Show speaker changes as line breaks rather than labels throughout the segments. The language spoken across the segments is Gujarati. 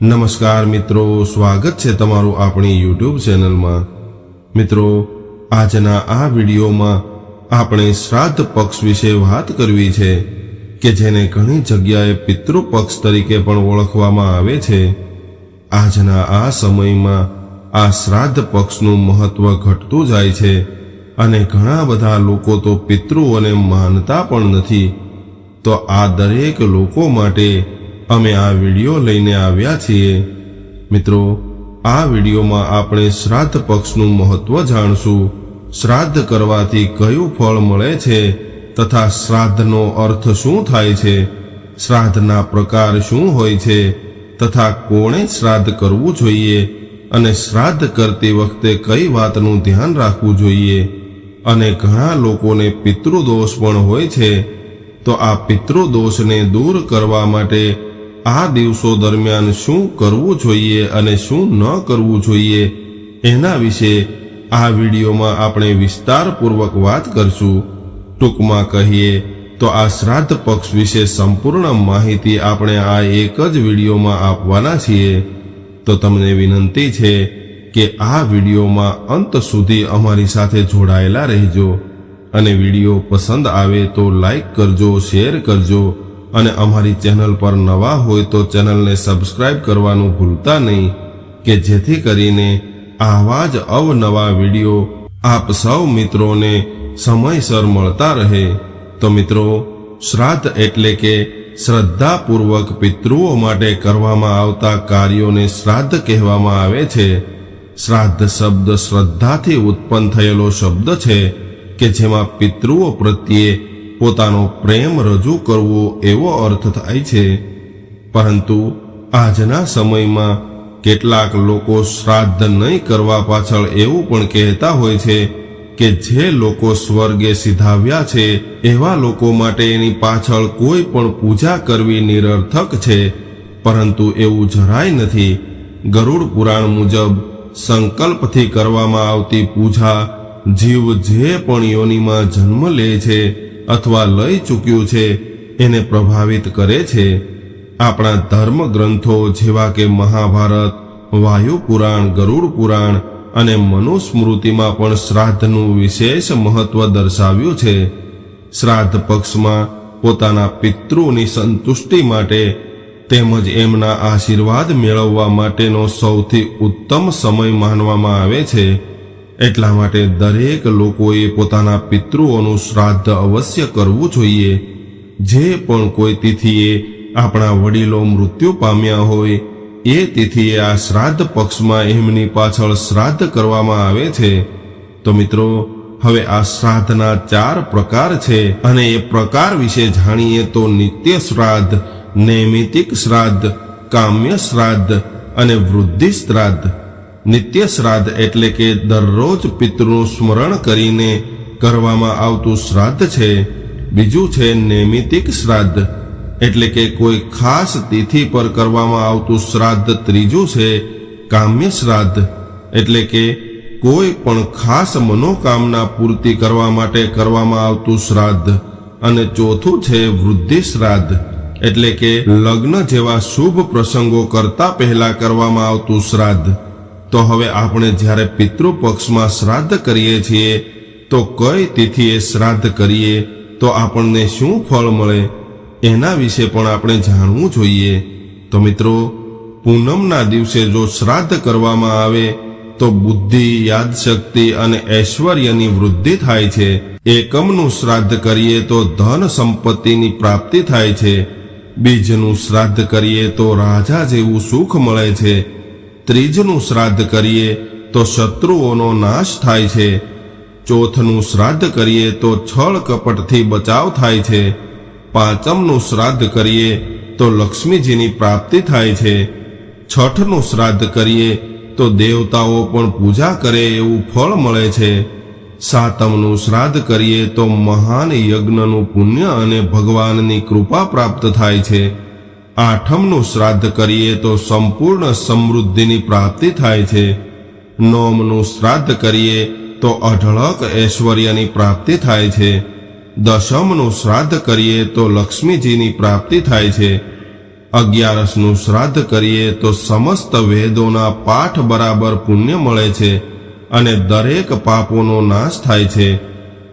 નમસ્કાર મિત્રો, સ્વાગત છે તમારું આપણી યુટ્યુબ ચેનલમાં. મિત્રો, આજના આ વિડીયોમાં આપણે શ્રાદ્ધ પક્ષ વિશે વાત કરવી છે, કે જેને ઘણી જગ્યાએ પિતૃ પક્ષ તરીકે પણ ઓળખવામાં આવે છે. આજના આ સમયમાં આ શ્રાદ્ધ પક્ષનું મહત્વ ઘટતું જાય છે અને ઘણા બધા લોકો તો પિતૃઓને માનતા પણ નથી. તો આ દરેક લોકો માટે અમે આ વીડિયો લઈને આવ્યા છીએ. મિત્રો, આ વિડીયોમાં આપણે શ્રાદ્ધ પક્ષનું મહત્વ જાણશું. શ્રાદ્ધ કરવાથી કયું ફળ મળે છે તથા શ્રાદ્ધનો અર્થ શું થાય છે? શ્રાદ્ધના પ્રકાર શું હોય છે તથા કોણે શ્રાદ્ધ કરવું જોઈએ અને શ્રાદ્ધ કરતી વખતે કઈ વાતનું ધ્યાન રાખવું જોઈએ? અને ઘણા લોકોને પિતૃદોષ પણ હોય છે. તો આ પિતૃદોષને દૂર કરવા માટે આ દિવસો દરમિયાન શું કરવું જોઈએ અને શું ન કરવું જોઈએ એના વિશે આ વિડીયોમાં આપણે વિસ્તારપૂર્વક વાત કરશું. ટૂંકમાં કહીએ તો આ શ્રાદ્ધ પક્ષ વિશે સંપૂર્ણ માહિતી આપણે આ એક જ વિડીયોમાં આપવાના છીએ. તો તમને વિનંતી છે કે આ વિડીયોમાં અંત સુધી અમારી સાથે જોડાયેલા રહેજો. અને વીડિયો પસંદ આવે તો લાઈક કરજો, શેર કરજો અને અમારી ચેનલ પર નવા હોય તો ચેનલને સબસ્ક્રાઇબ કરવાનું ભૂલતા નહીં કે જેથી કરીને આવા જ અવનવા વીડિયો આપ સૌ મિત્રોને સમયસર મળતા રહે. તો મિત્રો, શ્રાદ્ધ એટલે કે શ્રદ્ધાપૂર્વક પિતૃઓ માટે કરવામાં આવતા કાર્યોને શ્રાદ્ધ કહેવામાં આવે છે. શ્રાદ્ધ શબ્દ શ્રદ્ધાથી ઉત્પન્ન થયેલો શબ્દ છે કે જેમાં પિતૃઓ પ્રત્યે પોતાનો પ્રેમ રજૂ કરવો એવો અર્થ થાય છે. પરંતુ આજના સમયમાં કેટલાક લોકો શ્રાદ્ધ નહીં કરવા પાછળ એવું પણ કહેતા હોય છે કે જે લોકો સ્વર્ગે સિધાવ્યા છે, એવા લોકો માટે એની પાછળ કોઈ પણ પૂજા કરવી નિરર્થક છે. પરંતુ એવું જરાય નથી. ગરુડ પુરાણ મુજબ સંકલ્પથી કરવામાં આવતી પૂજા જીવ જે પણ યોનિમાં જન્મ લે છે અથવા લઈ ચૂક્યું છે, એને પ્રભાવિત કરે છે. આપણા ધર્મ ગ્રંથો જેવા કે મહાભારત, વાયુ પુરાણ, ગરુડ પુરાણ અને મનુસ્મૃતિમાં પણ શ્રાદ્ધનું વિશેષ મહત્વ દર્શાવ્યું છે. શ્રાદ્ધ પક્ષમાં પોતાના પિતૃની સંતુષ્ટિ માટે તેમજ એમના આશીર્વાદ મેળવવા માટેનો સૌથી ઉત્તમ સમય માનવામાં આવે છે. એટલા માટે દરેક લોકોએ પોતાના પિતૃઓનું શ્રાદ્ધ અવશ્ય કરવું જોઈએ. જે પણ કોઈ તિથિએ આપણા વડીલો મૃત્યુ પામ્યા હોય, એ તિથિએ આ શ્રાદ્ધ પક્ષમાં એમની પાછળ શ્રાદ્ધ કરવામાં આવે છે. તો મિત્રો, હવે આ શ્રાદ્ધના ચાર પ્રકાર છે અને એ પ્રકાર વિશે જાણીએ તો નિત્ય શ્રાદ્ધ, નૈમિતિક શ્રાદ્ધ, કામ્ય શ્રાદ્ધ અને વૃદ્ધિ શ્રાદ્ધ. નિત્ય શ્રાદ્ધ એટલે કે દરરોજ પિતૃનું સ્મરણ કરીને કરવામાં આવતું શ્રાદ્ધ છે. બીજું છે નૈમિતિક શ્રાદ્ધ એટલે કે કોઈ ખાસ તિથિ પર કરવામાં આવતું શ્રાદ્ધ ત્રીજું છે કામ્ય શ્રાદ્ધ એટલે કે કોઈ પણ ખાસ મનોકામના પૂર્તિ કરવા માટે કરવામાં આવતું શ્રાદ્ધ. અને ચોથું છે વૃદ્ધિ શ્રાદ્ધ એટલે કે લગ્ન જેવા શુભ પ્રસંગો કરતા પહેલા કરવામાં આવતું શ્રાદ્ધ. તો હવે આપણે જ્યારે પિતૃપક્ષમાં શ્રાદ્ધ કરીએ છીએ, તો કઈ તિથિએ શ્રાદ્ધ કરીએ, તો આપણને શું ફળ મળે, એના વિશે પણ આપણે જાણવું જોઈએ. તો મિત્રો, પૂનમના દિવસે જો શ્રાદ્ધ કરવામાં આવે, તો બુદ્ધિ, યાદશક્તિ અને ઐશ્વર્યની વૃદ્ધિ થાય છે. એકમનું શ્રાદ્ધ કરીએ તો ધન સંપત્તિની પ્રાપ્તિ થાય છે. બીજનું શ્રાદ્ધ કરીએ તો રાજા જેવું સુખ મળે છે. ત્રીજનું શ્રાદ્ધ કરીએ તો શત્રુઓનો નાશ થાય છે. ચોથનું શ્રાદ્ધ કરીએ તો છળ કપટથી બચાવ થાય છે. પાંચમનું શ્રાદ્ધ કરીએ તો લક્ષ્મીજીની પ્રાપ્તિ થાય છે. છઠનું શ્રાદ્ધ કરીએ તો દેવતાઓ પણ પૂજા કરે એવું ફળ મળે છે. સાતમનું શ્રાદ્ધ કરીએ તો મહાન યજ્ઞનું પુણ્ય અને ભગવાનની કૃપા પ્રાપ્ત થાય છે. આઠમનું શ્રાદ્ધ કરીએ તો સંપૂર્ણ સમૃદ્ધિની પ્રાપ્તિ થાય છે. નોમનું શ્રાદ્ધ કરીએ તો અઢળક ઐશ્વર્યની પ્રાપ્તિ થાય છે. દશમનું શ્રાદ્ધ કરીએ તો લક્ષ્મીજીની પ્રાપ્તિ થાય છે. અગિયારસનું શ્રાદ્ધ કરીએ તો સમસ્ત વેદોના પાઠ બરાબર પુણ્ય મળે છે અને દરેક પાપોનો નાશ થાય છે.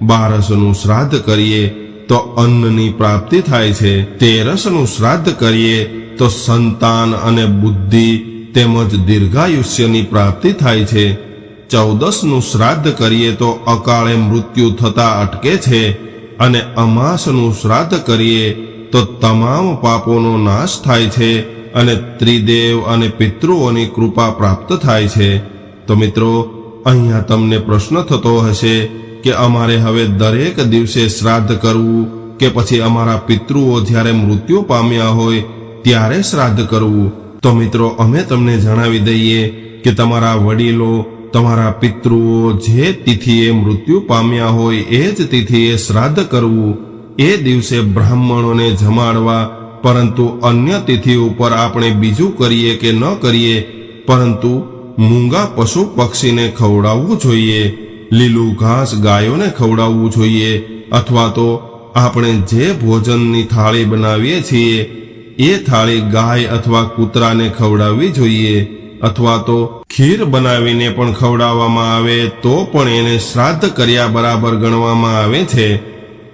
બારસનું શ્રાદ્ધ કરીએ તો અન્નની પ્રાપ્તિ થાય છે. તેરસનું શ્રાદ્ધ કરીએ તો સંતાન અને બુદ્ધિ તેમજ દીર્ઘાયુષ્યની પ્રાપ્તિ થાય છે. ચૌદસનું શ્રાદ્ધ કરીએ તો અકાળે મૃત્યુ થતા અટકે છે અને અમાસનું શ્રાદ્ધ કરીએ તો તમામ પાપોનો નાશ થાય છે અને ત્રિદેવ અને પિતૃઓની કૃપા પ્રાપ્ત થાય છે. તો મિત્રો, અહીંયા તમને પ્રશ્ન થતો હશે કે અમારે હવે દરેક દિવસે શ્રાદ્ધ કરવું કે પછી અમારા પિતૃઓ જ્યારે મૃત્યુ પામ્યા હોય ત્યારે શ્રાદ્ધ કરવું. તો મિત્રો, અમે તમને જણાવી દઈએ કે તમારા વડીલો, તમારા પિતૃઓ જે તિથિએ મૃત્યુ પામ્યા હોય એ જ તિથિએ શ્રાદ્ધ કરવું. એ દિવસે બ્રાહ્મણોને જમાડવા, પરંતુ અન્ય તિથિ ઉપર આપણે બીજું કરીએ કે ન કરીએ, પરંતુ મૂંગા પશુ પક્ષીને ખવડાવવું જોઈએ. લીલું ઘાસ ગાયોને ખવડાવવું જોઈએ અથવા તો આપણે જે ભોજનની થાળી બનાવીએ છીએ, એ થાળી ગાય અથવા કૂતરાને ખવડાવવી જોઈએ અથવા તો ખીર બનાવીને પણ ખવડાવવામાં આવે તો પણ એને શ્રાદ્ધ કર્યા બરાબર ગણવામાં આવે છે.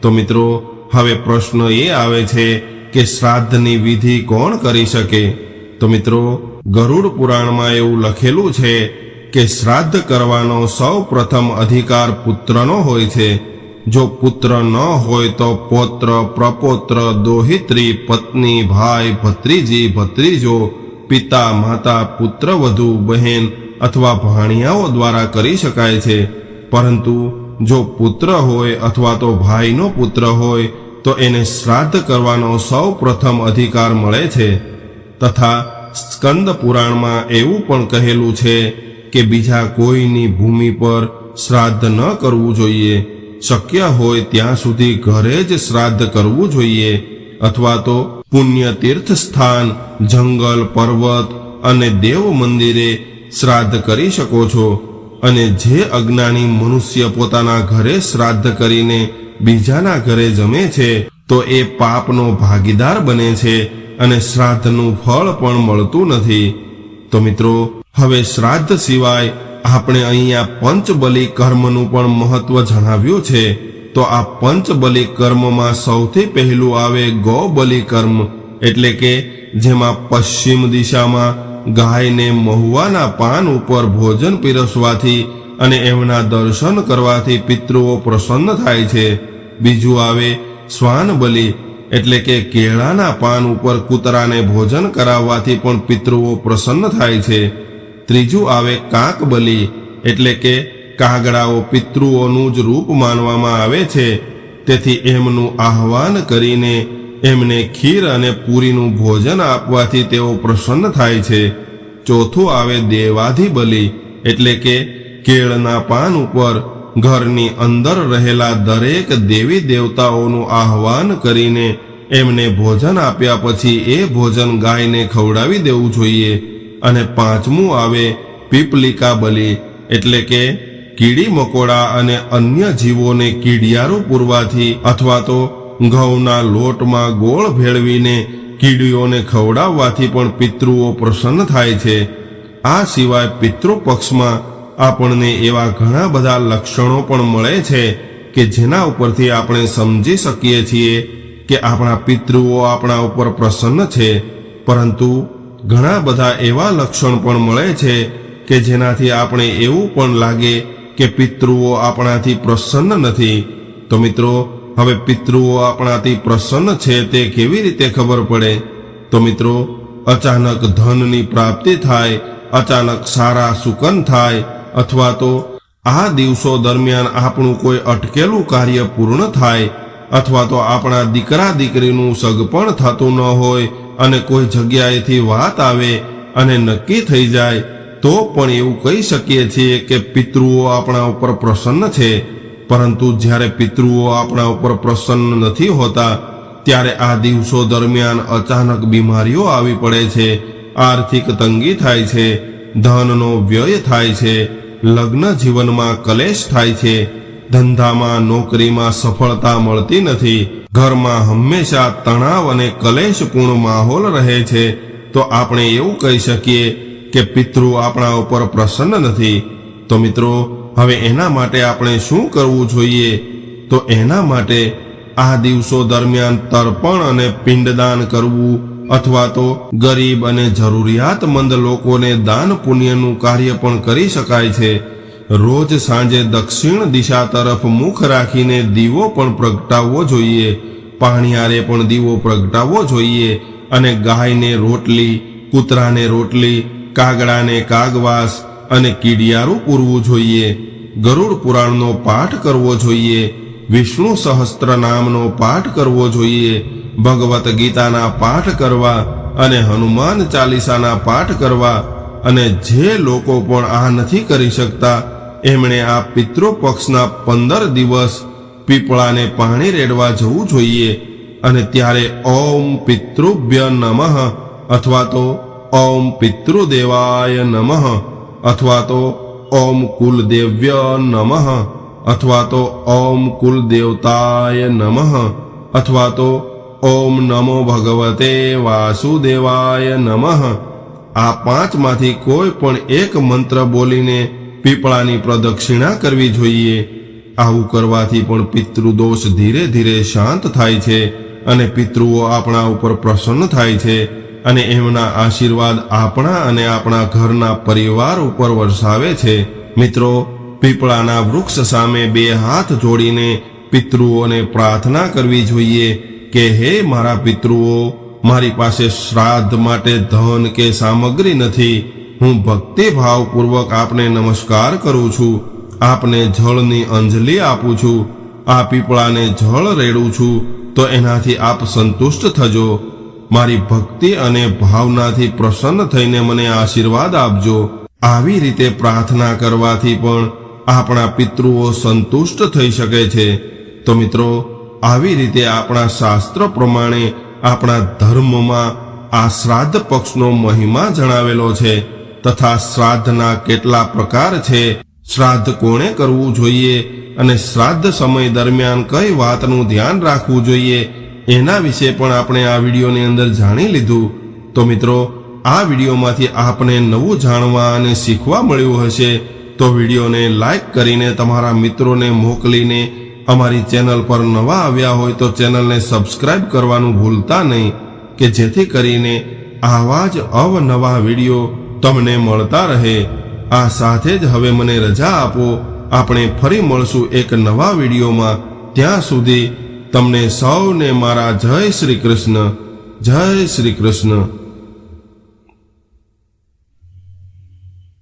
તો મિત્રો, હવે પ્રશ્ન એ આવે છે કે શ્રાદ્ધની વિધિ કોણ કરી શકે? તો મિત્રો, ગરુડ પુરાણમાં એવું લખેલું છે કે શ્રાદ્ધ કરવાનો સૌ પ્રથમ અધિકાર પુત્રનો હોય છે. જો પુત્ર ન હોય તો પૌત્ર, પ્રપૌત્ર, દોહિત્રી, પત્ની, ભાઈ, ભત્રીજી, ભત્રીજો, પિતા, માતા પુત્રવધુ બહેન અથવા ભાણિયાઓ દ્વારા કરી શકાય છે. પરંતુ જો પુત્ર હોય અથવા તો ભાઈનો પુત્ર હોય તો એને શ્રાદ્ધ કરવાનો સૌ પ્રથમ અધિકાર મળે છે. તથા સ્કંદ પુરાણમાં એવું પણ કહેલું છે કે બીજા કોઈની ભૂમિ પર શ્રાદ્ધ ન કરવું જોઈએ. શક્ય હોય ત્યાં સુધી ઘરે જ શ્રાદ્ધ કરવું જોઈએ અથવા તો પુણ્ય તીર્થ સ્થાન, જંગલ, પર્વત અને દેવ મંદિરે શ્રાદ્ધ કરી શકો છો અને જે અજ્ઞાની મનુષ્ય પોતાના ઘરે શ્રાદ્ધ કરીને બીજાના ઘરે જમે છે, તો એ પાપનો ભાગીદાર બને છે અને શ્રાદ્ધનું ફળ પણ મળતું નથી. તો મિત્રો હવે શ્રાદ્ધ સિવાય આપણે અહીંયા પંચબલી કર્મનું પણ મહત્વ જણાવ્યું છે. તો આ પંચબલી કર્મમાં સૌથી પહેલું આવે ગૌબલી કર્મ. એટલે કે જેમાં પશ્ચિમ દિશામાં ગાયને મહુવાના પાન ઉપર ભોજન પીરસવાથી અને એમના દર્શન કરવાથી પિતૃઓ પ્રસન્ન થાય છે. બીજું આવે શ્વાન બલિ એટલે કે કેળાના પાન ઉપર કૂતરાને ભોજન કરાવવાથી પણ પિતૃઓ પ્રસન્ન થાય છે. ત્રીજું આવે કાંક બલિ, એટલે કે કાગડાઓ પિતૃઓનું જ રૂપ માનવામાં આવે છે. તેથી એમનું આહવાન કરીને એમને ખીર અને પૂરીનું ભોજન આપવાથી તેઓ પ્રસન્ન થાય છે. ચોથું આવે દેવાધિ બલિ એટલે કે કેળના પાન ઉપર ઘરની અંદર રહેલા દરેક દેવી દેવતાઓનું આહવાન કરીને એમને ભોજન આપ્યા પછી એ ભોજન ગાયને ખવડાવી દેવું જોઈએ. અને પાંચમું આવે પીપલિકા બલિ, એટલે કે કીડી મકોડા અને અન્ય જીવોને કીડિયારો પૂરવાથી અથવા તો ઘઉંના લોટમાં ગોળ ભેળવીને કીડીઓને ખવડાવવાથી પણ પિતૃઓ પ્રસન્ન થાય છે. આ સિવાય પિતૃપક્ષમાં આપણને એવા ઘણા બધા લક્ષણો પણ મળે છે કે જેના ઉપરથી આપણે સમજી શકીએ છીએ કે આપણા પિતૃઓ આપણા ઉપર પ્રસન્ન છે. પરંતુ ઘણા બધા એવા લક્ષણ પણ મળે છે કે જેનાથી આપણે એવું પણ લાગે કે પિતૃઓ આપણાથી પ્રસન્ન નથી. તો મિત્રો, હવે પિતૃઓ આપણાથી પ્રસન્ન છે તે કેવી રીતે ખબર પડે? તો મિત્રો, અચાનક ધનની પ્રાપ્તિ થાય, અચાનક સારા સુકન થાય, અથવા તો આ દિવસો દરમિયાન આપણું કોઈ અટકેલું કાર્ય પૂર્ણ થાય, અથવા તો આપણા દીકરા દીકરીનું સગપણ થતું ન હોય અને કોઈ જગ્યાએથી વાત આવે અને નક્કી થઈ જાય, તો પણ એવું કહી શકીએ છીએ કે પિતૃઓ આપણા ઉપર પ્રસન્ન છે. પરંતુ જ્યારે પિતૃઓ આપણા ઉપર પ્રસન્ન નથી હોતા, ત્યારે આ દિવસો દરમિયાન અચાનક બીમારીઓ આવી પડે છે, આર્થિક તંગી થાય છે, ધનનો વ્યય થાય છે, લગ્ન જીવનમાં કલેશ થાય છે, ધંધામાં નોકરીમાં સફળતા મળતી નથી ઘરમાં હંમેશા તણાવ અને કલેશપૂર્ણ માહોલ રહે છે, તો આપણે એવું કહી શકીએ કે પિતૃ આપણા ઉપર પ્રસન્ન નથી. તો મિત્રો, હવે એના માટે આપણે શું કરવું જોઈએ? તો એના માટે આ દિવસો દરમિયાન તર્પણ અને પિંડદાન કરવું અથવા તો ગરીબ અને જરૂરિયાતમંદ લોકોને દાન પુણ્યનું કાર્ય પણ કરી શકાય છે. રોજ સાંજે દક્ષિણ દિશા તરફ મુખ રાખીને દીવો પણ પ્રગટાવવો જોઈએ. પાણીયારે પણ દીવો પ્રગટાવવો જોઈએ અને ગાયને રોટલી, કૂતરાને રોટલી, કાગડાને કાગવાસ અને કીડિયારું પૂરવું જોઈએ. ગરુડ પુરાણનો પાઠ કરવો જોઈએ. વિષ્ણુ સહસ્ત્ર નામનો પાઠ કરવો જોઈએ. ભગવત ગીતાના પાઠ કરવા અને હનુમાન ચાલીસાના પાઠ કરવા અને જે લોકો પણ આ નથી કરી શકતા એમણે આ પિતૃ પક્ષના પંદર દિવસ પીપળાને પાણી રેડવા જવું જોઈએ અને ત્યારે ઓમ પિતૃભ્ય નમઃ અથવા તો ઓમ પિતૃદેવાય નમઃ અથવા તો ઓમ કુલદેવ્ય નમઃ અથવા તો ઓમ કુલદેવતાય નમઃ અથવા તો ઓમ નમો ભગવતે વાસુદેવાય નમઃ આ પાંચમાંથી કોઈ પણ એક મંત્ર બોલીને પીપળાની પ્રદક્ષિણા કરવી જોઈએ. આવું કરવાથી પણ પિતૃદોષ ધીરે ધીરે શાંત થાય છે અને પિતૃઓ આપણા ઉપર પ્રસન્ન થાય છે અને એમના આશીર્વાદ આપણા અને આપણા ઘરના પરિવાર ઉપર વરસાવે છે. મિત્રો, પીપળાના વૃક્ષ સામે બે હાથ જોડીને પિતૃઓને પ્રાર્થના કરવી જોઈએ કે, હે મારા પિતૃઓ, મારી પાસે શ્રાદ્ધ માટે ધન કે સામગ્રી નથી હું ભક્તિભાવપૂર્વક આપને નમસ્કાર કરું છું. આપને જળની અંજલિ આપું છું. આ પીપળાને જળ રેડું છું. તો એનાથી આપ સંતુષ્ટ થજો. મારી ભક્તિ અને ભાવનાથી પ્રસન્ન થઈને મને આશીર્વાદ આપજો. આવી રીતે પ્રાર્થના કરવાથી પણ આપણા પિતૃઓ સંતુષ્ટ થઈ શકે છે. તો મિત્રો, આવી રીતે આપણા શાસ્ત્ર પ્રમાણે આપણા ધર્મમાં આ શ્રાદ્ધ પક્ષનો મહિમા જણાવેલો છે. તથા શ્રાદ્ધના કેટલા પ્રકાર છે, શ્રાદ્ધ કોણે કરવું જોઈએ અને શ્રાદ્ધ સમય દરમિયાન કઈ વાતનું ધ્યાન રાખવું જોઈએ, એના વિશે પણ આપણે આ વિડીયોની અંદર જાણી લીધું. તો મિત્રો, આ વિડીયોમાંથી આપને નવું જાણવા અને શીખવા મળ્યું હશે, તો વિડીયોને લાઈક કરીને તમારા મિત્રોને મોકલીને અમારી ચેનલ પર નવા આવ્યા હોય તો ચેનલને સબસ્ક્રાઇબ કરવાનું ભૂલતા નહીં, કે જેથી કરીને આવા જ અવનવા વીડિયો તમને મળતા રહે. આ સાથે જ હવે મને રજા આપો. આપણે ફરી મળશું એક નવા વિડીયોમાં. ત્યાં સુધી તમને સૌને મારા જય શ્રી કૃષ્ણ. જય શ્રી કૃષ્ણ.